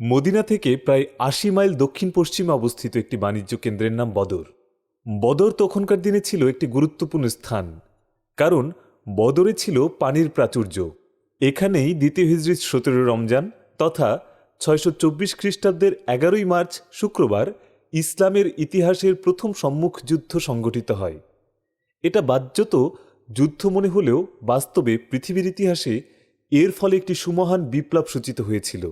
Medina থেকে প্রায় আশি মাইল দক্ষিণ পশ্চিমে অবস্থিত একটি বাণিজ্য কেন্দ্রের নাম বদর। বদর তখনকার দিনে ছিল একটি গুরুত্বপূর্ণ স্থান, কারণ বদরে ছিল পানির প্রাচুর্য। এখানেই দ্বিতীয় হিজরিত সতেরো রমজান তথা ছয়শো চব্বিশ খ্রিস্টাব্দের এগারোই মার্চ শুক্রবার ইসলামের ইতিহাসের প্রথম সম্মুখ যুদ্ধ সংগঠিত হয়। এটা বাহ্যত যুদ্ধ মনে হলেও বাস্তবে পৃথিবীর ইতিহাসে এর ফলে একটি সুমহান বিপ্লব সূচিত হয়েছিল।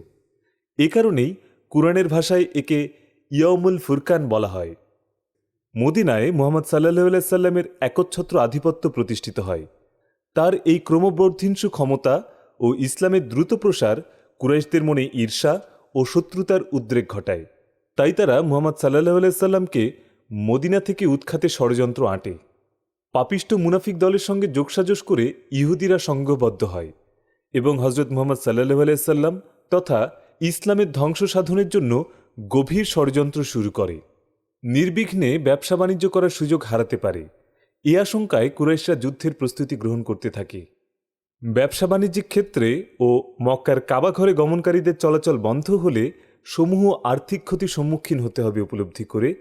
এ কারণেই কুরআনের ভাষায় একে ইয়মুল ফুরকান বলা হয়। মদিনায় মোহাম্মদ সাল্লাহ সাল্লামের একচ্ছত্র আধিপত্য প্রতিষ্ঠিত হয়। তার এই ক্রমবর্ধিংসু ক্ষমতা ও ইসলামের দ্রুত প্রসার কুরাইশদের মনে ঈর্ষা ও শত্রুতার উদ্রেক ঘটায়। তাই তারা মোহাম্মদ সাল্লাহ সাল্লামকে মদিনা থেকে উৎখাতে ষড়যন্ত্র আঁটে। পাপিষ্ট মুনাফিক দলের সঙ্গে যোগসাজশ করে ইহুদিরা সংঘবদ্ধ হয় এবং হজরত মোহাম্মদ সাল্লাহ আলাইসাল্লাম তথা ইসলামের ধ্বংস সাধনের জন্য গভীর ষড়যন্ত্র শুরু করে। নির্বিঘ্নে ব্যবসা বাণিজ্য করার সুযোগ হারাতে পারে। এ আশঙ্কায় কুরাইশরা যুদ্ধের প্রস্তুতি গ্রহণ করতে থাকে। ব্যবসা বাণিজ্যিক ক্ষেত্রে ও মক্কার কাবাঘরে গমনকারীদের চলাচল বন্ধ হলে সমূহ আর্থিক ক্ষতির সম্মুখীন হতে হবে উপলব্ধি করে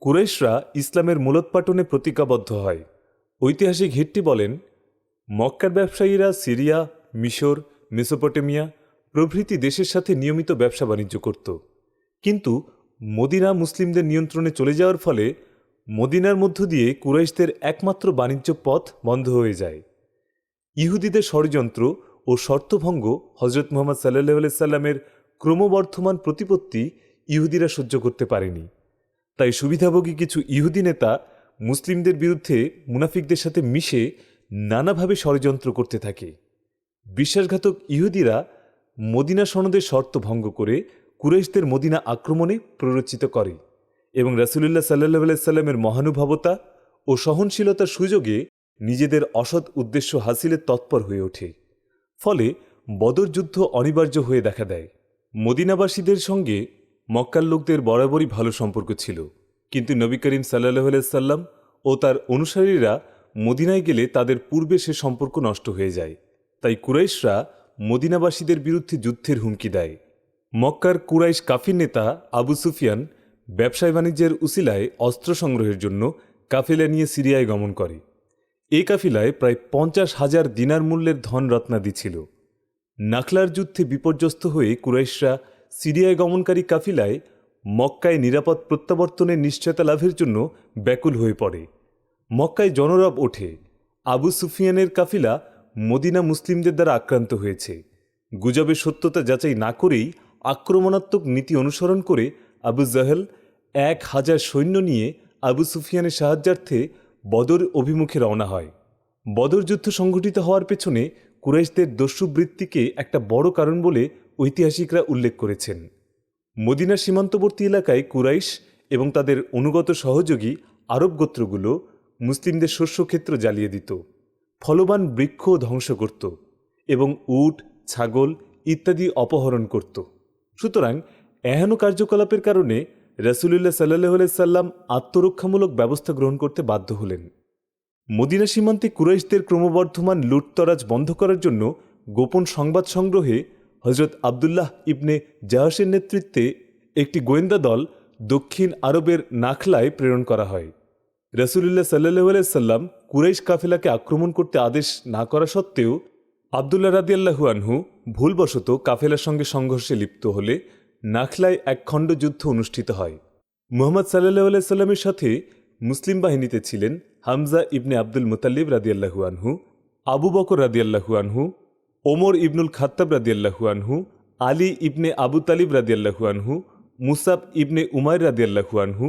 কুরাইশরা ইসলামের মূলোৎপাটনে প্রতিজ্ঞাবদ্ধ হয়। ঐতিহাসিক হিট্টি বলেন, মক্কার ব্যবসায়ীরা সিরিয়া, মিশর, মেসোপটেমিয়া প্রভৃতি দেশের সাথে নিয়মিত ব্যবসা বাণিজ্য করত। কিন্তু মদিনা মুসলিমদের নিয়ন্ত্রণে চলে যাওয়ার ফলে মদিনার মধ্য দিয়ে কুরাইশদের একমাত্র বাণিজ্য পথ বন্ধ হয়ে যায়। ইহুদিদের ষড়যন্ত্র ও শর্তভঙ্গ হজরত মোহাম্মদ সাল্লাহ সাল্লামের ক্রমবর্ধমান প্রতিপত্তি ইহুদিরা সহ্য করতে পারেনি। তাই সুবিধাভোগী কিছু ইহুদি নেতা মুসলিমদের বিরুদ্ধে মুনাফিকদের সাথে মিশে নানাভাবে ষড়যন্ত্র করতে থাকে। বিশ্বাসঘাতক ইহুদিরা মদিনা সনদের শর্ত ভঙ্গ করে কুরাইশদের মদিনা আক্রমণে প্ররোচিত করে এবং রাসুলুল্লাহ সাল্লাহ সাল্লামের মহানুভবতা ও সহনশীলতার সুযোগে নিজেদের অসৎ উদ্দেশ্য হাসিলের তৎপর হয়ে ওঠে। ফলে বদর যুদ্ধ অনিবার্য হয়ে দেখা দেয়। মদিনাবাসীদের সঙ্গে মক্কার লোকদের বরাবরই ভালো সম্পর্ক ছিল। কিন্তু নবী করিম সাল্লাহ সাল্লাম ও তার অনুসারীরা মদিনায় গেলে তাদের পূর্বে সে সম্পর্ক নষ্ট হয়ে যায়। তাই কুরাইশরা মদিনাবাসীদের বিরুদ্ধে যুদ্ধের হুমকি দেয়। মক্কার কুরাইশ কাফির নেতা আবু সুফিয়ান ব্যবসায় বাণিজ্যের উসিলায় অস্ত্র সংগ্রহের জন্য কাফিলা নিয়ে সিরিয়ায় গমন করে। এ কাফিলায় প্রায় পঞ্চাশ হাজার দিনার মূল্যের ধন রত্নাদি ছিল। নাখলার যুদ্ধে বিপর্যস্ত হয়ে কুরাইশরা সিরিয়ায় গমনকারী কাফিলায় মক্কায় নিরাপদ প্রত্যাবর্তনের নিশ্চয়তা লাভের জন্য ব্যাকুল হয়ে পড়ে। মক্কায় জনরব ওঠে। আবু সুফিয়ানের কাফিলা মদিনা মুসলিমদের দ্বারা আক্রান্ত হয়েছে। গুজবের সত্যতা যাচাই না করেই আক্রমণাত্মক নীতি অনুসরণ করে আবু জাহেল এক হাজার সৈন্য নিয়ে আবু সুফিয়ানের সাহায্যার্থে বদর অভিমুখে রওনা হয়। বদর যুদ্ধ সংঘটিত হওয়ার পেছনে কুরাইশদের দস্যুবৃত্তিকে একটা বড় কারণ বলে ঐতিহাসিকরা উল্লেখ করেছেন। মদিনার সীমান্তবর্তী এলাকায় কুরাইশ এবং তাদের অনুগত সহযোগী আরব গোত্রগুলো মুসলিমদের শস্যক্ষেত্র জ্বালিয়ে দিত। ফলবান বৃক্ষ ধ্বংস করত এবং উট, ছাগল ইত্যাদি অপহরণ করত। সুতরাং এহেন কার্যকলাপের কারণে রসুলুল্লাহ সাল্লাহ সাল্লাম আত্মরক্ষামূলক ব্যবস্থা গ্রহণ করতে বাধ্য হলেন। মদিনা সীমান্তে কুরাইশদের ক্রমবর্ধমান লুটতরাজ বন্ধ করার জন্য গোপন সংবাদ সংগ্রহে হজরত আবদুল্লাহ ইবনে জাহাসের নেতৃত্বে একটি গোয়েন্দা দল দক্ষিণ আরবের নাখলায় প্রেরণ করা হয়। রসুলুল্লাহ সাল্লাহ সাল্লাম কুরাইশ কাফেলাকে আক্রমণ করতে আদেশ না করা সত্ত্বেও আবদুল্লাহ রাদিয়াল্লাহু আনহু ভুলবশত কাফেলার সঙ্গে সংঘর্ষে লিপ্ত হলে নাখলায় এক খণ্ড যুদ্ধ অনুষ্ঠিত হয়। মুহাম্মদ সাল্লাহ সাল্লামের সাথে মুসলিম বাহিনীতে ছিলেন হামজা ইবনে আব্দুল মুতাল্লিব রাদিয়াল্লাহু আনহু, আবু বকর রাদিয়াল্লাহু আনহু, ওমর ইবনুল খাত্তাব রাদিয়াল্লাহু আনহু, আলী ইবনে আবু তালিব রাদিয়াল্লাহু আনহু, মুসাব ইবনে উমায় রাদিয়াল্লাহু আনহু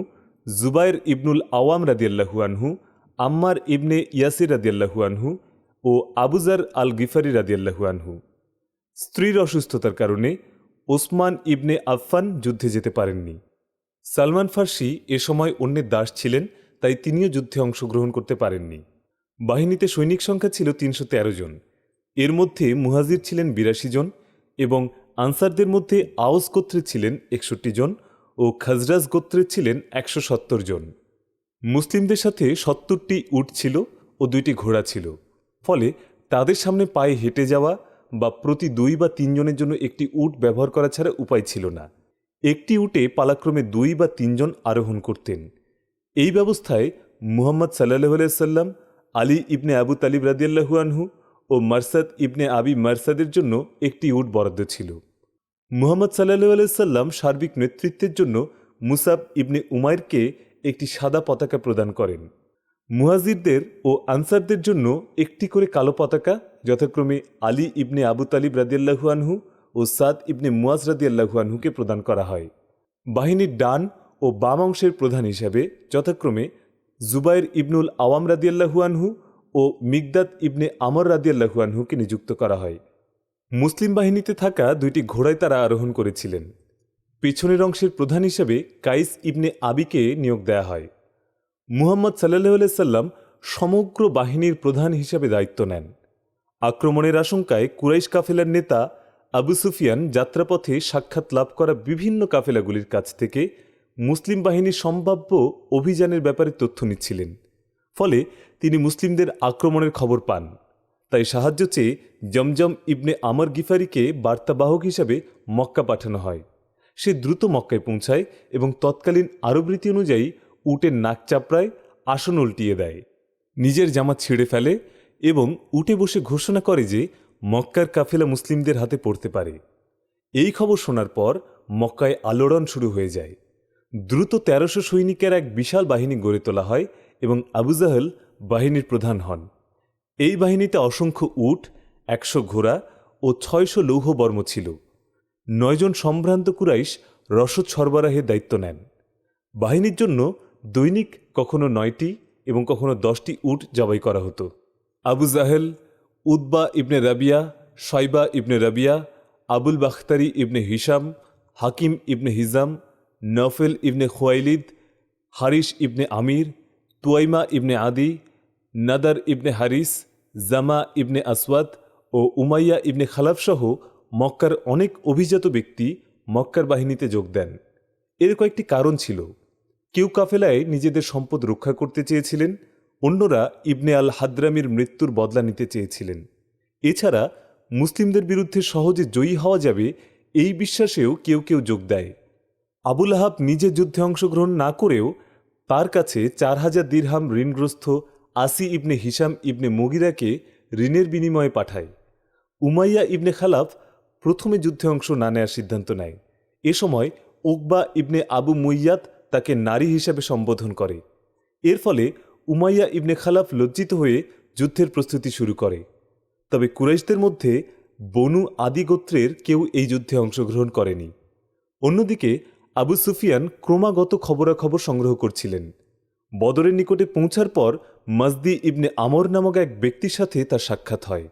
জুবাইর ইবনুল আওয়াম রাদিয়াল্লাহু আনহু, আম্মার ইবনে ইয়াসির রাদিয়াল্লাহু আনহু ও আবুজার আল গিফারি রাদিয়াল্লাহু আনহু। স্ত্রীর অসুস্থতার কারণে ওসমান ইবনে আফফান যুদ্ধে যেতে পারেননি। সালমান ফার্সি এ সময় অন্যের দাস ছিলেন, তাই তিনিও যুদ্ধে অংশগ্রহণ করতে পারেননি। বাহিনীতে সৈনিক সংখ্যা ছিল তিনশো তেরো জন। এর মধ্যে মুহাজির ছিলেন বিরাশি জন এবং আনসারদের মধ্যে আওস গোত্রে ছিলেন একষট্টি জন ও খাজরাজ গোত্রে ছিলেন একশো সত্তর জন। মুসলিমদের সাথে সত্তরটি উট ছিল ও দুইটি ঘোড়া ছিল। ফলে তাদের সামনে পায়ে হেঁটে যাওয়া বা প্রতি দুই বা তিনজনের জন্য একটি উট ব্যবহার করা ছাড়া উপায় ছিল না। একটি উটে পালাক্রমে দুই বা তিনজন আরোহণ করতেন। এই ব্যবস্থায় মুহাম্মদ সাল্লাহ সাল্লাম আলী ইবনে আবু তালিব রাদিয়াল্লাহু আনহু ও মারসাদ ইবনে আবি মারসাদের জন্য একটি উট বরাদ্দ ছিল। মুহাম্মদ সাল্লাহ সাল্লাম সার্বিক নেতৃত্বের জন্য মুসাব ইবনে উমাইরকে একটি সাদা পতাকা প্রদান করেন। মুহাজিরদের ও আনসারদের জন্য একটি করে কালো পতাকা, যথাক্রমে আলী ইবনে আবু তালিব রাদিয়াল্লাহু আনহু ও সাদ ইবনে মুয়াজ রাদিয়াল্লাহু আনহুকে প্রদান করা হয়। বাহিনীর ডান ও বাম অংশের প্রধান হিসাবে যথাক্রমে জুবাইর ইবনুল আওয়াম রাদিয়াল্লাহু আনহু ও মিগদাদ ইবনে আমর রাদিয়াল্লাহু আনহুকে নিযুক্ত করা হয়। মুসলিম বাহিনীতে থাকা দুইটি ঘোড়ায় তারা আরোহণ করেছিলেন। পেছনের অংশের প্রধান হিসেবে কাইস ইবনে আবিকে নিয়োগ দেয়া হয়। মুহাম্মদ সাল্লাহ সাল্লাম সমগ্র বাহিনীর প্রধান হিসাবে দায়িত্ব নেন। আক্রমণের আশঙ্কায় কুরাইশ কাফেলার নেতা আবু সুফিয়ান যাত্রাপথে সাক্ষাৎ লাভ করা বিভিন্ন কাফেলাগুলির কাছ থেকে মুসলিম বাহিনীর সম্ভাব্য অভিযানের ব্যাপারে তথ্য নিচ্ছিলেন। ফলে তিনি মুসলিমদের আক্রমণের খবর পান। তাই সাহায্য চেয়ে জমজম ইবনে আমর গিফারিকে বার্তাবাহক হিসাবে মক্কা পাঠানো হয়। সে দ্রুত মক্কায় পৌঁছায় এবং তৎকালীন আরব রীতি অনুযায়ী উটের নাক চাপড়ায়, আসন উল্টিয়ে দেয়। নিজের জামা ছিঁড়ে ফেলে এবং উটে বসে ঘোষণা করে যে মক্কার কাফেলা মুসলিমদের হাতে পড়তে পারে। এই খবর শোনার পর মক্কায় আলোড়ন শুরু হয়ে যায়। দ্রুত তেরোশো সৈনিকের এক বিশাল বাহিনী গড়ে তোলা হয় এবং আবু জাহেল বাহিনীর প্রধান হন। এই বাহিনীতে অসংখ্য উট, একশো ঘোড়া ও ছয়শো লৌহ বর্ম ছিল। নয়জন সম্ভ্রান্ত কুরাইশ রসদ সরবরাহের দায়িত্ব নেন। বাহিনীর জন্য দৈনিক কখনো নয়টি এবং কখনো দশটি উট জবাই করা হতো। আবু জাহেল উদ্বা ইবনে রাবিয়া শয়বা ইবনে রাবিয়া, আবুল বাখতারি ইবনে হিসাম হাকিম ইবনে হিজাম, নফেল ইবনে খোয়াইলিদ হারিস ইবনে আমির, তুয়াইমা ইবনে আদি নাদার ইবনে হারিস, জামা ইবনে আসওয়াদ ও উমাইয়া ইবনে খালাফসহ মক্কার অনেক অভিজাত ব্যক্তি মক্কার বাহিনীতে যোগ দেন। এর কয়েকটি কারণ ছিল। কেউ কাফেলায় নিজেদের সম্পদ রক্ষা করতে চেয়েছিলেন, অন্যরা ইবনে আল হাদ্রামির মৃত্যুর বদলা নিতে চেয়েছিলেন। এছাড়া মুসলিমদের বিরুদ্ধে সহজে জয়ী হওয়া যাবে এই বিশ্বাসেও কেউ কেউ যোগ দেয়। আবুল আহাব নিজে যুদ্ধে অংশগ্রহণ না করেও তার কাছে চার হাজার দীর্হাম ঋণগ্রস্ত আসি ইবনে হিসাম ইবনে মগিরাকে ঋণের বিনিময়ে পাঠায়। উমাইয়া ইবনে খালাফ প্রথমে যুদ্ধে অংশ না নেয়ার সিদ্ধান্ত নেয়। এ সময় উকবা ইবনে আবু মুইয়াত তাকে নারী হিসাবে সম্বোধন করে। এর ফলে উমাইয়া ইবনে খালাফ লজ্জিত হয়ে যুদ্ধের প্রস্তুতি শুরু করে। তবে কুরাইশদের মধ্যে বনু আদি গোত্রের কেউ এই যুদ্ধে অংশগ্রহণ করেনি। অন্যদিকে আবু সুফিয়ান ক্রমাগত খবরাখবর সংগ্রহ করছিলেন। বদরের নিকটে পৌঁছার পর মাজদি ইবনে আমর নামক এক ব্যক্তির সাথে তার সাক্ষাৎ হয়।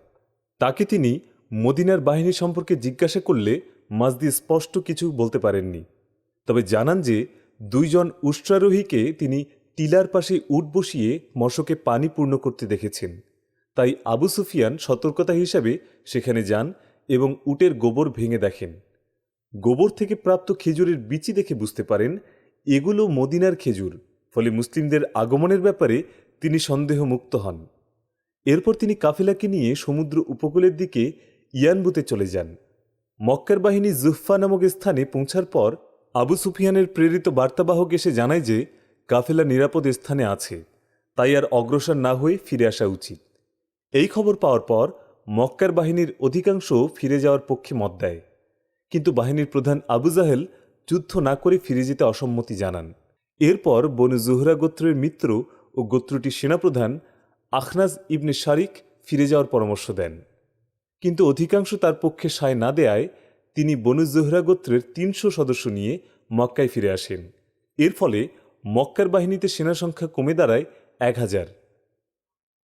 তাকে তিনি মদিনার বাহিনী সম্পর্কে জিজ্ঞাসা করলে মাজদি স্পষ্ট কিছু বলতে পারেননি। তবে জানান যে, দুইজন উষ্ট্রারোহীকে তিনি টিলার পাশে উট বসিয়ে মশকে পানি পূর্ণ করতে দেখেছেন। তাই আবু সুফিয়ান সতর্কতা হিসাবে সেখানে যান এবং উটের গোবর ভেঙে দেখেন। গোবর থেকে প্রাপ্ত খেজুরের বিচি দেখে বুঝতে পারেন, এগুলো মদিনার খেজুর। ফলে মুসলিমদের আগমনের ব্যাপারে তিনি সন্দেহমুক্ত হন। এরপর তিনি কাফেলাকে নিয়ে সমুদ্র উপকূলের দিকে ইয়ানবুতে চলে যান। মক্কার বাহিনী জুফফা নামক স্থানে পৌঁছার পর আবু সুফিয়ানের প্রেরিত বার্তাবাহক এসে জানায় যে, কাফেলা নিরাপদ স্থানে আছে, তাই আর অগ্রসর না হয়ে ফিরে আসা উচিত। এই খবর পাওয়ার পর মক্কার বাহিনীর অধিকাংশ ফিরে যাওয়ার পক্ষে মত দেয়। কিন্তু বাহিনীর প্রধান আবু জাহেল যুদ্ধ না করে ফিরে যেতে অসম্মতি জানান। এরপর বনু জুহরা গোত্রের মিত্র ও গোত্রটির সেনাপ্রধান আখনাজ ইবনে শারিক ফিরে যাওয়ার পরামর্শ দেন। কিন্তু অধিকাংশ তার পক্ষে সায় না দেয়ায় তিনি বনু জোহরা গোত্রের তিনশো সদস্য নিয়ে মক্কায় ফিরে আসেন। এর ফলে মক্কার বাহিনীতে সেনা সংখ্যা কমে দাঁড়ায় এক হাজার।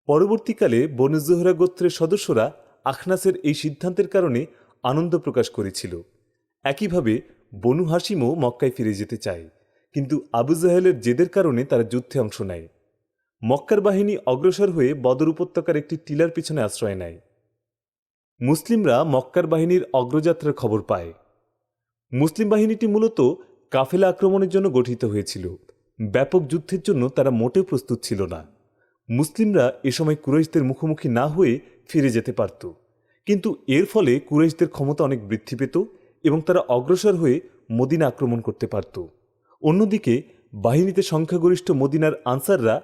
পরবর্তীকালে বনু জোহরা গোত্রের সদস্যরা আখনাসের এই সিদ্ধান্তের কারণে আনন্দ প্রকাশ করেছিল। একইভাবে বনু হাসিমও মক্কায় ফিরে যেতে চায়, কিন্তু আবু জাহেলের জেদের কারণে তারা যুদ্ধে অংশ নেয়। মক্কার বাহিনী অগ্রসর হয়ে বদর উপত্যকার একটি টিলার পিছনে আশ্রয় নেয়। মুসলিমরা মক্কার বাহিনীর অগ্রযাত্রার খবর পায়। মুসলিম বাহিনীটি মূলত কাফেলা আক্রমণের জন্য গঠিত হয়েছিল। ব্যাপক যুদ্ধের জন্য তারা মোটেও প্রস্তুত ছিল না। মুসলিমরা এ সময় কুরাইশদের মুখোমুখি না হয়ে ফিরে যেতে পারত। কিন্তু এর ফলে কুরাইশদের ক্ষমতা অনেক বৃদ্ধি পেত এবং তারা অগ্রসর হয়ে মদিনা আক্রমণ করতে পারত। অন্যদিকে বাহিনীতে সংখ্যাগরিষ্ঠ মদিনার আনসাররা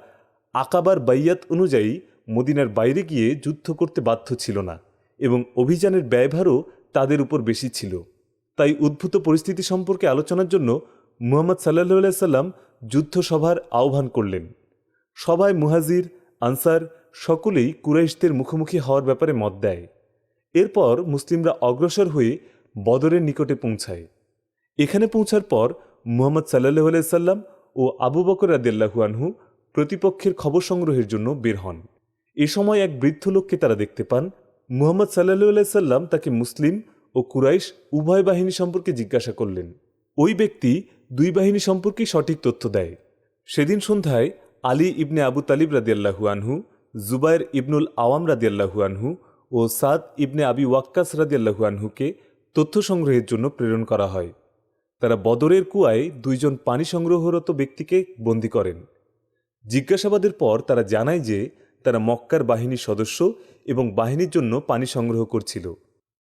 আকাবার বাইয়াত অনুযায়ী মদিনার বাইরে গিয়ে যুদ্ধ করতে বাধ্য ছিল না এবং অভিযানের ব্যয়ভারও তাদের উপর বেশি ছিল। তাই উদ্ভূত পরিস্থিতি সম্পর্কে আলোচনার জন্য মুহাম্মদ সাল্লাহ সাল্লাম যুদ্ধসভার আহ্বান করলেন। সবাই মুহাজির, আনসার সকলেই কুরাইশদের মুখোমুখি হওয়ার ব্যাপারে মত দেয়। এরপর মুসলিমরা অগ্রসর হয়ে বদরের নিকটে পৌঁছায়। এখানে পৌঁছার পর মুহাম্মদ সাল্লাহ সাল্লাম ও আবু বকর রাদিল্লাহু আনহু প্রতিপক্ষের খবর সংগ্রহের জন্য বের হন। এ সময় এক বৃদ্ধ লোককে তারা দেখতে পান। মুহাম্মদ সাল্লাহ সাল্লাম তাকে মুসলিম ও কুরাইশ উভয় বাহিনী সম্পর্কে জিজ্ঞাসা করলেন। ওই ব্যক্তি দুই বাহিনী সম্পর্কে সঠিক তথ্য দেয়। সেদিন সন্ধ্যায় আলী ইবনে আবু তালিব রাদিয়াল্লাহু আনহু, জুবাইর ইবনুল আওয়াম রাদিয়াল্লাহু আনহু ও সাদ ইবনে আবি ওয়াক্কাস রাদিয়াল্লাহু আনহুকে তথ্য সংগ্রহের জন্য প্রেরণ করা হয়। তারা বদরের কুয়ায় দুইজন পানি সংগ্রহরত ব্যক্তিকে বন্দী করেন। জিজ্ঞাসাবাদের পর তারা জানায় যে তারা মক্কার বাহিনীর সদস্য এবং বাহিনীর জন্য পানি সংগ্রহ করছিল।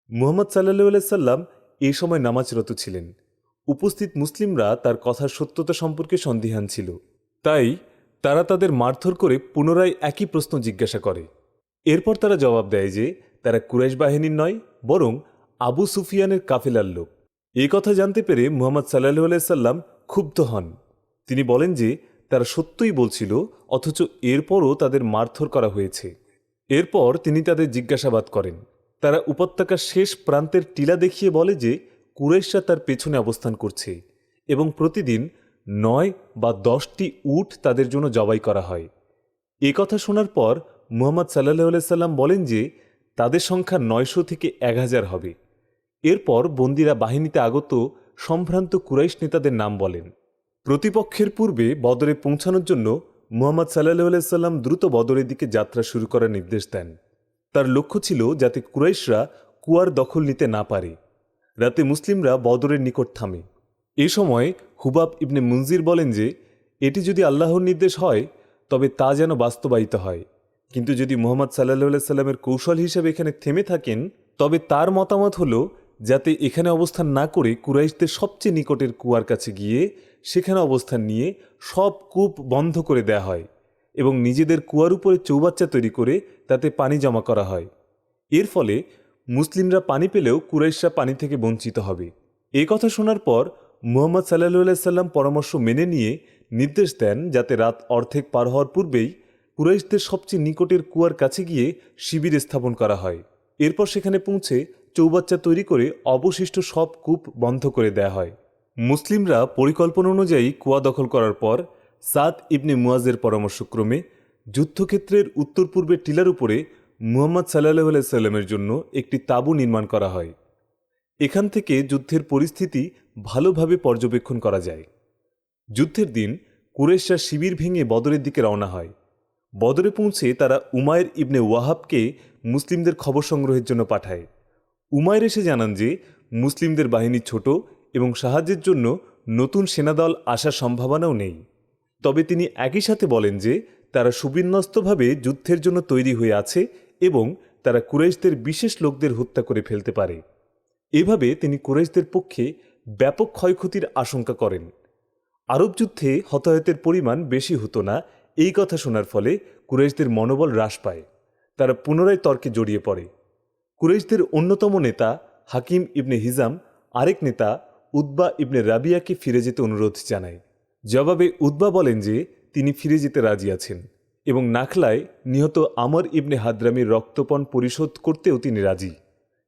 মুহাম্মদ সাল্লাহ সাল্লাম এই সময় নামাজরত ছিলেন। উপস্থিত মুসলিমরা তার কথার সত্যতা সম্পর্কে সন্দিহান ছিল। তাই তারা তাদের মারধর করে পুনরায় একই প্রশ্ন জিজ্ঞাসা করে। এরপর তারা জবাব দেয় যে তারা কুরাইশ বাহিনীর নয়, বরং আবু সুফিয়ানের কাফেলার লোক। এই কথা জানতে পেরে মুহাম্মদ সাল্লাহ সাল্লাম ক্ষুব্ধ হন। তিনি বলেন যে তারা সত্যই বলছিল, অথচ এরপরও তাদের মারধর করা হয়েছে। এরপর তিনি তাদের জিজ্ঞাসাবাদ করেন। তারা উপত্যকার শেষ প্রান্তের টিলা দেখিয়ে বলে যে, কুরাইশরা তার পেছনে অবস্থান করছে এবং প্রতিদিন নয় বা দশটি উট তাদের জন্য জবাই করা হয়। এ কথা শোনার পর মুহাম্মদ সাল্লাহ সাল্লাম বলেন যে, তাদের সংখ্যা নয়শো থেকে এক হাজার হবে। এরপর বন্দিরা বাহিনীতে আগত সম্ভ্রান্ত কুরাইশ নেতাদের নাম বলেন। প্রতিপক্ষের পূর্বে বদরে পৌঁছানোর জন্য মুহাম্মদ সাল্লাহ সাল্লাম দ্রুত বদরের দিকে যাত্রা শুরু করার নির্দেশ দেন। তার লক্ষ্য ছিল যাতে কুরাইশরা কুয়ার দখল নিতে না পারে। রাতে মুসলিমরা বদরের নিকট থামে। এ সময় হুবাব ইবনে মুনজির বলেন যে, এটি যদি আল্লাহর নির্দেশ হয়, তবে তা যেন বাস্তবায়িত হয়। কিন্তু যদি মোহাম্মদ সাল্লাহ সাল্লামের কৌশল হিসেবে এখানে থেমে থাকেন, তবে তার মতামত হল যাতে এখানে অবস্থান না করে কুরাইশদের সবচেয়ে নিকটের কুয়ার কাছে গিয়ে সেখানে অবস্থান নিয়ে সব কূপ বন্ধ করে দেয়া হয় এবং নিজেদের কুয়ার উপরে চৌবাচ্চা তৈরি করে তাতে পানি জমা করা হয়। এর ফলে মুসলিমরা পানি পেলেও কুরাইশরা পানি থেকে বঞ্চিত হবে। এই কথা শোনার পর মুহাম্মদ সাল্লাহ সাল্লাম পরামর্শ মেনে নিয়ে নির্দেশ দেন যাতে রাত অর্ধেক পার হওয়ার পূর্বেই কুরাইশদের সবচেয়ে নিকটের কুয়ার কাছে গিয়ে শিবির স্থাপন করা হয়। এরপর সেখানে পৌঁছে চৌবাচ্চা তৈরি করে অবশিষ্ট সব কূপ বন্ধ করে দেয়া হয়। মুসলিমরা পরিকল্পনা অনুযায়ী কুয়া দখল করার পর সাদ ইবনে মুয়াজের পরামর্শক্রমে যুদ্ধক্ষেত্রের উত্তর পূর্বের টিলার উপরে মুহাম্মদ সাল্লাহ সাল্লামের জন্য একটি তাঁবু নির্মাণ করা হয়। এখান থেকে যুদ্ধের পরিস্থিতি ভালোভাবে পর্যবেক্ষণ করা যায়। যুদ্ধের দিন কুরেশরা শিবির ভেঙে বদরের দিকে রওনা হয়। বদরে পৌঁছে তারা উমায়ের ইবনে ওয়াহাবকে মুসলিমদের খবর সংগ্রহের জন্য পাঠায়। উমায়ের এসে জানান যে, মুসলিমদের বাহিনী ছোট এবং সাহায্যের জন্য নতুন সেনাদল আসার সম্ভাবনাও নেই। তবে তিনি একই সাথে বলেন যে, তারা সুবিন্যস্তভাবে যুদ্ধের জন্য তৈরি হয়ে আছে এবং তারা কুরাইশদের বিশেষ লোকদের হত্যা করে ফেলতে পারে। এভাবে তিনি কুরাইশদের পক্ষে ব্যাপক ক্ষয়ক্ষতির আশঙ্কা করেন। আরব যুদ্ধে হতাহতের পরিমাণ বেশি হতো না, এই কথা শোনার ফলে কুরাইশদের মনোবল হ্রাস পায়। তারা পুনরায় তর্কে জড়িয়ে পড়ে। কুরাইশদের অন্যতম নেতা হাকিম ইবনে হিজাম, আরেক নেতা উদ্বা ইবনে রাবিয়াকে ফিরে যেতে অনুরোধ জানায়। জবাবে উদ্বা বলেন যে, তিনি ফিরে যেতে রাজি আছেন এবং নাখলায় নিহত আমর ইবনে হাদ্রামির রক্তপণ পরিশোধ করতেও তিনি রাজি।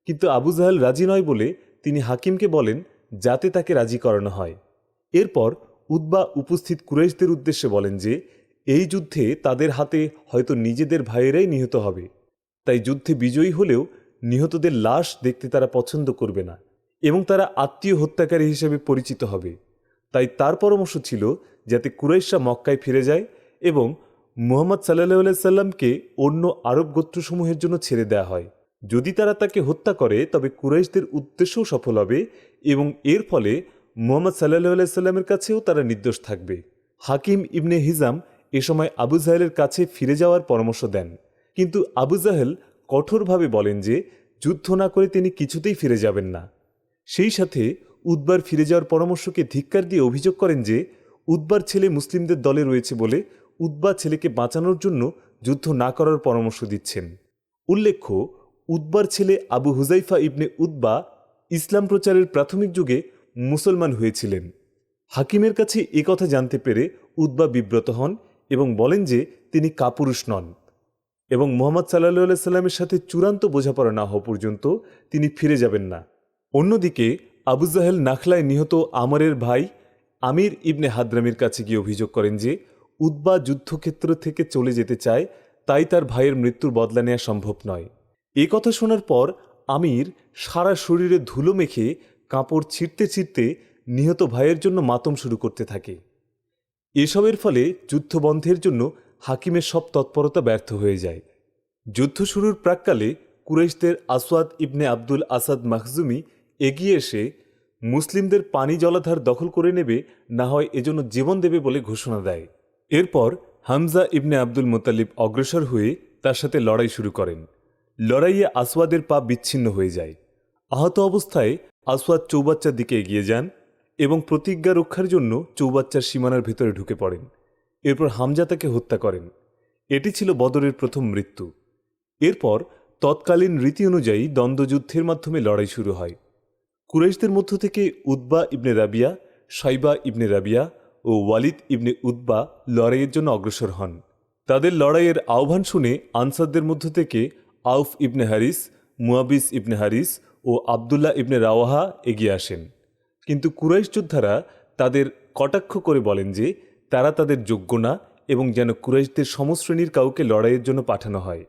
কিন্তু আবু জাহাল রাজি নয় বলে তিনি হাকিমকে বলেন যাতে তাকে রাজি করানো হয়। এরপর উদ্বা উপস্থিত কুরাইশদের উদ্দেশ্যে বলেন যে, এই যুদ্ধে তাদের হাতে হয়তো নিজেদের ভাইয়েরাই নিহত হবে। তাই যুদ্ধে বিজয়ী হলেও নিহতদের লাশ দেখতে তারা পছন্দ করবে না। এবং তারা আত্মীয় হত্যাকারী হিসেবে পরিচিত হবে। তাই তার পরামর্শ ছিল যাতে কুরাইশরা মক্কায় ফিরে যায় এবং মুহাম্মদ সাল্লাহ সাল্লামকে অন্য আরব গোত্রসমূহের জন্য ছেড়ে দেওয়া হয়। যদি তারা তাকে হত্যা করে, তবে কুরাইশদের উদ্দেশ্যও সফল হবে এবং এর ফলে মুহাম্মদ সাল্লাহ সাল্লামের কাছেও তারা নির্দোষ থাকবে। হাকিম ইবনে হিজাম এ সময় আবু জাহেলের কাছে ফিরে যাওয়ার পরামর্শ দেন। কিন্তু আবু জাহেল কঠোরভাবে বলেন যে, যুদ্ধ না করে তিনি কিছুতেই ফিরে যাবেন না। সেই সাথে উদ্বার ফিরে যাওয়ার পরামর্শকে ধিক্কার দিয়ে অভিযোগ করেন যে, উদ্বার ছেলে মুসলিমদের দলে রয়েছে বলে উদ্বা ছেলেকে বাঁচানোর জন্য যুদ্ধ না করার পরামর্শ দিচ্ছেন। উল্লেখ্য, উদ্বার ছেলে আবু হুজাইফা ইবনে উদ্বা ইসলাম প্রচারের প্রাথমিক যুগে মুসলমান হয়েছিলেন। হাকিমের কাছে এ কথা জানতে পেরে উদ্বা বিব্রত হন এবং বলেন যে, তিনি কাপুরুষ নন এবং মোহাম্মদ সাল্লাহ সাল্লামের সাথে চূড়ান্ত বোঝাপড়া না হওয়া পর্যন্ত তিনি ফিরে যাবেন না। অন্যদিকে, আবু জাহেল নাখলায় নিহত আমরের ভাই আমির ইবনে হাদ্রামির কাছে গিয়ে অভিযোগ করেন যে উদ্বা যুদ্ধক্ষেত্র থেকে চলে যেতে চায়, তাই তার ভাইয়ের মৃত্যুর বদলা নেওয়া সম্ভব নয়। এ কথা শোনার পর আমির সারা শরীরে ধুলো মেখে কাপড় ছিঁড়তে ছিঁড়তে নিহত ভাইয়ের জন্য মাতম শুরু করতে থাকে। এসবের ফলে যুদ্ধ বন্ধের জন্য হাকিমের সব তৎপরতা ব্যর্থ হয়ে যায়। যুদ্ধ শুরুর প্রাককালে কুরাইশদের আসওয়াদ ইবনে আব্দুল আসাদ মাখজুমি এগিয়ে এসে মুসলিমদের পানি জলাধার দখল করে নেবে, না হয় এজন্য জীবন দেবে বলে ঘোষণা দেয়। এরপর হামজা ইবনে আব্দুল মোতালিব অগ্রসর হয়ে তার সাথে লড়াই শুরু করেন। লড়াইয়ে আসওয়াদের পা বিচ্ছিন্ন হয়ে যায়। আহত অবস্থায় আসওয়াদ চৌবাচ্চার দিকে এগিয়ে যান এবং প্রতিজ্ঞা রক্ষার জন্য চৌবাচ্চার সীমানার ভেতরে ঢুকে পড়েন। এরপর হামজা তাকে হত্যা করেন। এটি ছিল বদরের প্রথম মৃত্যু। এরপর তৎকালীন রীতি অনুযায়ী দ্বন্দ্বযুদ্ধের মাধ্যমে লড়াই শুরু হয়। কুরাইশদের মধ্য থেকে উদ্বা ইবনে রাবিয়া সাইবা ইবনে রাবিয়া ও ওয়ালিদ ইবনে উদ্বা লড়াইয়ের জন্য অগ্রসর হন। তাদের লড়াইয়ের আহ্বান শুনে আনসারদের মধ্য থেকে আউফ ইবনে হারিস, মুয়াবিস ইবনে হারিস ও আবদুল্লাহ ইবনে রাওয়াহা এগিয়ে আসেন। কিন্তু কুরাইশ যোদ্ধারা তাদের কটাক্ষ করে বলেন যে, তারা তাদের যোগ্য না এবং যেন কুরাইশদের সমশ্রেণীর কাউকে লড়াইয়ের জন্য পাঠানো হয়।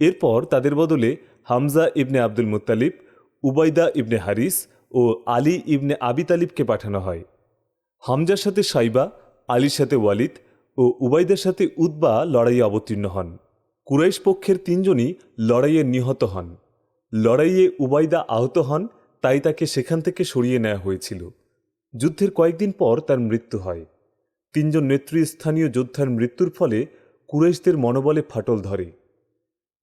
এরপর তাদের বদলে Hamza ibn Abdul Muttalib Ubaida ibn Harith ও আলী ইবনে আবি তালিবকে পাঠানো হয়। হামজার সাথে সাইবা, আলীর সাথে ওয়ালিদ ও উবাইদের সাথে উদ্বা লড়াইয়ে অবতীর্ণ হন। কুরাইশ পক্ষের তিনজনই লড়াইয়ে নিহত হন। লড়াইয়ে উবাইদা আহত হন, তাই তাকে সেখান থেকে সরিয়ে নেওয়া হয়েছিল। যুদ্ধের কয়েকদিন পর তার মৃত্যু হয়। তিনজন নেতৃস্থানীয় যোদ্ধার মৃত্যুর ফলে কুরাইশদের মনোবলে ফাটল ধরে।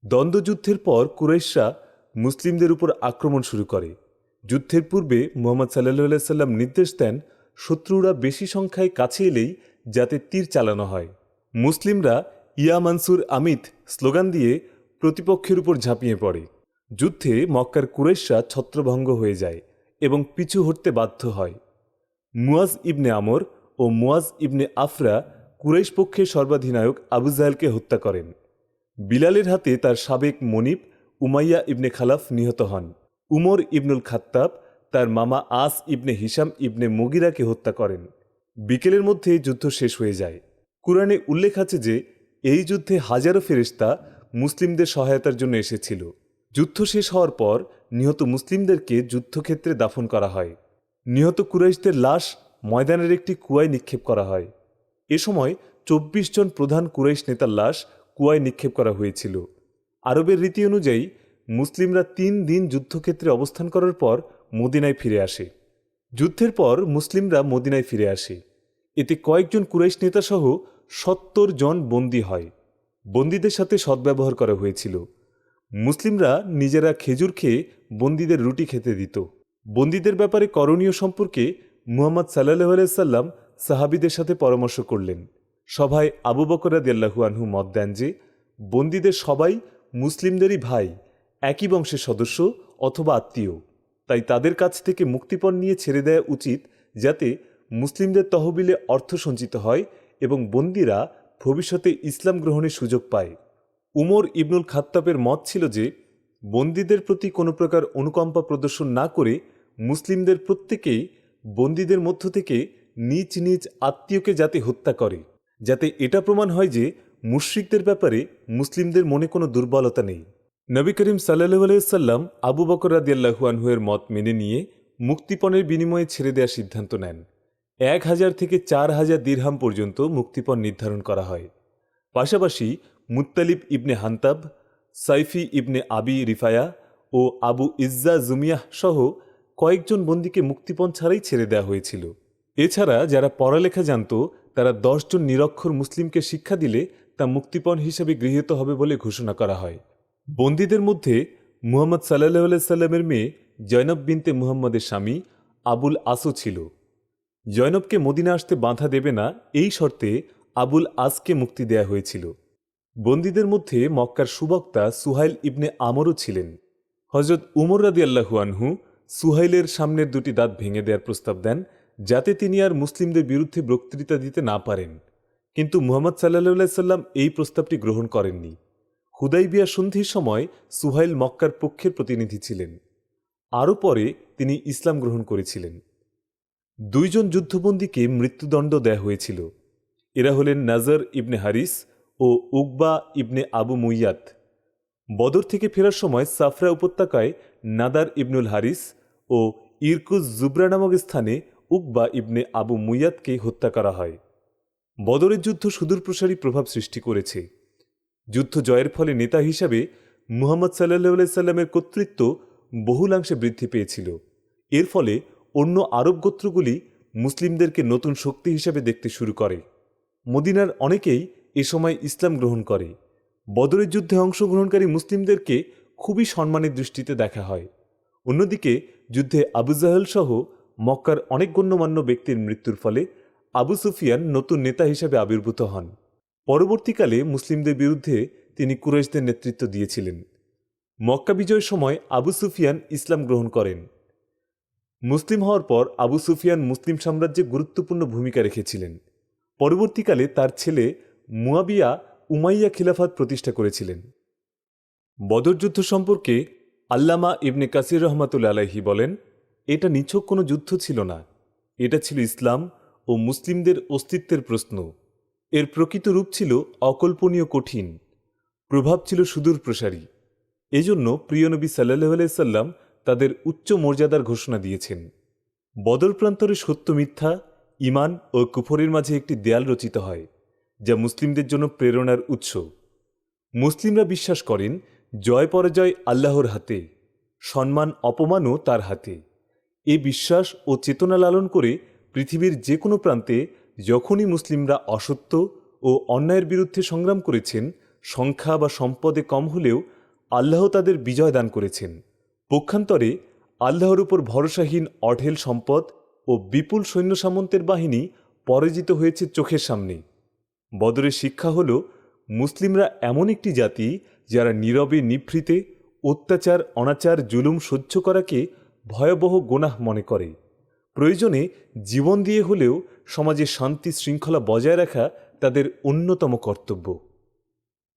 দ্বন্দ্বযুদ্ধের পর কুরাইশরা মুসলিমদের উপর আক্রমণ শুরু করে। যুদ্ধের পূর্বে মোহাম্মদ সাল্লাহ সাল্লাম নির্দেশ দেন শত্রুরা বেশি সংখ্যায় কাছে এলেই যাতে তীর চালানো হয়। মুসলিমরা ইয়া মানসুর আমিত স্লোগান দিয়ে প্রতিপক্ষের উপর ঝাঁপিয়ে পড়ে। যুদ্ধে মক্কার কুরাইশরা ছত্রভঙ্গ হয়ে যায় এবং পিছু হটতে বাধ্য হয়। মুয়াজ ইবনে আমর ও মুয়াজ ইবনে আফরা কুরাইশ পক্ষের সর্বাধিনায়ক আবু জাহেলকে হত্যা করেন। বিলালের হাতে তার সাবেক মনিব উমাইয়া ইবনে খালাফ নিহত হন। উমর ইবনুল খাত্তাব তার মামা আস ইবনে হিসাম ইবনে মুগিরাকে হত্যা করেন। বিকেলের মধ্যে যুদ্ধ শেষ হয়ে যায়। কুরআনে উল্লেখ আছে যে, এই যুদ্ধে হাজারো ফেরেশতা মুসলিমদের সহায়তার জন্য এসেছিল। যুদ্ধ শেষ হওয়ার পর নিহত মুসলিমদেরকে যুদ্ধক্ষেত্রে দাফন করা হয়। নিহত কুরাইশদের লাশ ময়দানের একটি কুয়ায় নিক্ষেপ করা হয়। এ সময় চব্বিশ জন প্রধান কুরাইশ নেতার লাশ কুয়ায় নিক্ষেপ করা হয়েছিল। আরবের রীতি অনুযায়ী মুসলিমরা তিন দিন যুদ্ধক্ষেত্রে অবস্থান করার পর মদিনায় ফিরে আসে। যুদ্ধের পর মুসলিমরা মদিনায় ফিরে আসে। এতে কয়েকজন কুরাইশ নেতাসহ সত্তর জন বন্দী হয়। বন্দীদের সাথে সদ্ব্যবহার করা হয়েছিল। মুসলিমরা নিজেরা খেজুর খেয়ে বন্দীদের রুটি খেতে দিত। বন্দীদের ব্যাপারে করণীয় সম্পর্কে মুহাম্মদ সাল্লাহ সাল্লাম সাহাবিদের সাথে পরামর্শ করলেন। সভায় আবু বকরাদিয়াল্লাহু আনহু মত দেন যে, বন্দীদের সবাই মুসলিমদেরই ভাই একই বংশের সদস্য অথবা আত্মীয়। তাই তাদের কাছ থেকে মুক্তিপণ নিয়ে ছেড়ে দেওয়া উচিত যাতে মুসলিমদের তহবিলে অর্থ সঞ্চিত হয় এবং বন্দীরা ভবিষ্যতে ইসলাম গ্রহণের সুযোগ পায়। উমর ইবনুল খাত্তাবের মত ছিল যে, বন্দীদের প্রতি কোনো প্রকার অনুকম্পা প্রদর্শন না করে মুসলিমদের প্রত্যেকেই বন্দীদের মধ্য থেকে নিজ নিজ আত্মীয়কে যাতে হত্যা করে। যাতে এটা প্রমাণ হয় যে মুশ্রিকদের ব্যাপারে মুসলিমদের মনে কোনো দুর্বলতা নেই। নবী করিম সাল্লাহু আলাইসাল্লাম আবু বকর রাদিয়াল্লাহু আনহুয়ের মত মেনে নিয়ে মুক্তিপণের বিনিময়ে ছেড়ে দেওয়ার সিদ্ধান্ত নেন। এক হাজার থেকে চার হাজার দিরহাম পর্যন্ত মুক্তিপণ নির্ধারণ করা হয়। পাশাপাশি মুত্তালিব ইবনে হান্তাব, সাইফি ইবনে আবি রিফায়া ও আবু ইজ্জা জুমিয়াহ সহ কয়েকজন বন্দীকে মুক্তিপণ ছাড়াই ছেড়ে দেওয়া হয়েছিল। এছাড়া যারা পড়ালেখা জানত, তারা দশজন নিরক্ষর মুসলিমকে শিক্ষা দিলে তা মুক্তিপণ হিসেবে গৃহীত হবে বলে ঘোষণা করা হয়। বন্দীদের মধ্যে মুহাম্মদ সাল্লাহ সাল্লামের মেয়ে জয়নব বিনতে মুহাম্মদের স্বামী আবুল আসও ছিল। জয়নবকে মদিনা আসতে বাধা দেবে না এই শর্তে আবুল আসকে মুক্তি দেয়া হয়েছিল। বন্দীদের মধ্যে মক্কার সুবক্তা সুহাইল ইবনে আমরও ছিলেন। হজরত উমর রাদি আল্লাহু আনহু সুহাইলের সামনের দুটি দাঁত ভেঙে দেওয়ার প্রস্তাব দেন, যাতে তিনি আর মুসলিমদের বিরুদ্ধে বক্তৃতা দিতে না পারেন। কিন্তু মুহাম্মদ সাল্লাহ সাল্লাম এই প্রস্তাবটি গ্রহণ করেননি। হুদাইবিয়া সন্ধির সময় সুহাইল মক্কার পক্ষের প্রতিনিধি ছিলেন। আরও পরে তিনি ইসলাম গ্রহণ করেছিলেন। দুইজন যুদ্ধবন্দীকে মৃত্যুদণ্ড দেয়া হয়েছিল। এরা হলেন নাজার ইবনে হারিস ও উকবা ইবনে আবু মুইয়াত। বদর থেকে ফেরার সময় সাফরা উপত্যকায় নাদার ইবনুল হারিস ও ইরকুজ জুবরা নামক স্থানে উকবা ইবনে আবু মুইয়াতকে হত্যা করা হয়। বদরের যুদ্ধ সুদূরপ্রসারী প্রভাব সৃষ্টি করেছে। যুদ্ধ জয়ের ফলে নেতা হিসাবে মুহাম্মদ সাল্লাহ সাল্লামের কর্তৃত্ব বহুলাংশে বৃদ্ধি পেয়েছিল। এর ফলে অন্য আরব গোত্রগুলি মুসলিমদেরকে নতুন শক্তি হিসাবে দেখতে শুরু করে। মদিনার অনেকেই এ সময় ইসলাম গ্রহণ করে। বদরের যুদ্ধে অংশগ্রহণকারী মুসলিমদেরকে খুবই সম্মানের দৃষ্টিতে দেখা হয়। অন্যদিকে যুদ্ধে আবু জাহেল সহ মক্কার অনেক গণ্যমান্য ব্যক্তির মৃত্যুর ফলে আবু সুফিয়ান নতুন নেতা হিসেবে আবির্ভূত হন। পরবর্তীকালে মুসলিমদের বিরুদ্ধে তিনি কুরাইশদের নেতৃত্ব দিয়েছিলেন। মক্কা বিজয়ের সময় আবু সুফিয়ান ইসলাম গ্রহণ করেন। মুসলিম হওয়ার পর আবু সুফিয়ান মুসলিম সাম্রাজ্যে গুরুত্বপূর্ণ ভূমিকা রেখেছিলেন। পরবর্তীকালে তার ছেলে মুয়াবিয়া উমাইয়া খিলাফাত প্রতিষ্ঠা করেছিলেন। বদর যুদ্ধ সম্পর্কে আল্লামা ইবনে কাসির রহমাতুল্লা আলাহি বলেন, এটা নিছক কোনো যুদ্ধ ছিল না। এটা ছিল ইসলাম ও মুসলিমদের অস্তিত্বের প্রশ্ন। এর প্রকৃত রূপ ছিল অকল্পনীয় কঠিন, প্রভাব ছিল সুদূর প্রসারী। এজন্য প্রিয়নবী সাল্লাহ সাল্লাম তাদের উচ্চ মর্যাদার ঘোষণা দিয়েছেন। বদর প্রান্তরে সত্য মিথ্যা ইমান ও কুফরের মাঝে একটি দেয়াল রচিত হয়, যা মুসলিমদের জন্য প্রেরণার উৎস। মুসলিমরা বিশ্বাস করেন, জয় পরাজয় আল্লাহর হাতে, সম্মান অপমানও তার হাতে। এ বিশ্বাস ও চেতনা লালন করে পৃথিবীর যে কোনো প্রান্তে যখনই মুসলিমরা অসত্য ও অন্যায়ের বিরুদ্ধে সংগ্রাম করেছেন, সংখ্যা বা সম্পদে কম হলেও আল্লাহ তাদের বিজয় দান করেছেন। পক্ষান্তরে আল্লাহর উপর ভরসাহীন অঢেল সম্পদ ও বিপুল সৈন্য সামন্তের বাহিনী পরাজিত হয়েছে চোখের সামনে। বদরের শিক্ষা হল, মুসলিমরা এমন একটি জাতি যারা নীরবে নিভৃতে অত্যাচার, অনাচার, জুলুম সহ্য করাকে ভয়াবহ গোনাহ মনে করে। প্রয়োজনে জীবন দিয়ে হলেও সমাজে শান্তি শৃঙ্খলা বজায় রাখা তাদের অন্যতম কর্তব্য।